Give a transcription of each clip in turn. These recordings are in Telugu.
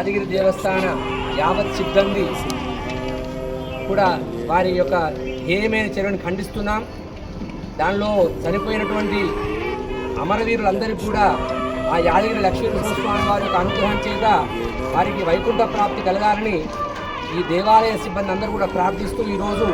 యాదగిరి దేవస్థాన యావత్ సిబ్బంది కూడా వారి యొక్క హేయమైన చర్యను ఖండిస్తున్నాం. దానిలో చనిపోయినటువంటి అమరవీరులందరికీ కూడా ఆ యాదగిరి లక్ష్మీనరసింహస్వామి వారి యొక్క అనుగ్రహం చేత వారికి వైకుంఠ ప్రాప్తి కలగాలని ఈ దేవాలయ సిబ్బంది అందరూ కూడా ప్రార్థిస్తూ ఈరోజు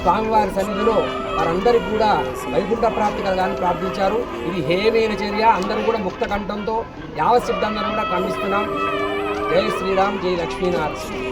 స్వామివారి సన్నిధిలో వారందరికీ కూడా వైకుంఠ ప్రాప్తి కలగాలని ప్రార్థించారు. ఇది హేయమైన చర్య. అందరూ కూడా ముక్త కంఠంతో యావత్ సిబ్బందిని కూడా ఖండిస్తున్నాం. జై శ్రీరామ్ జై లక్ష్మీనారాయణ.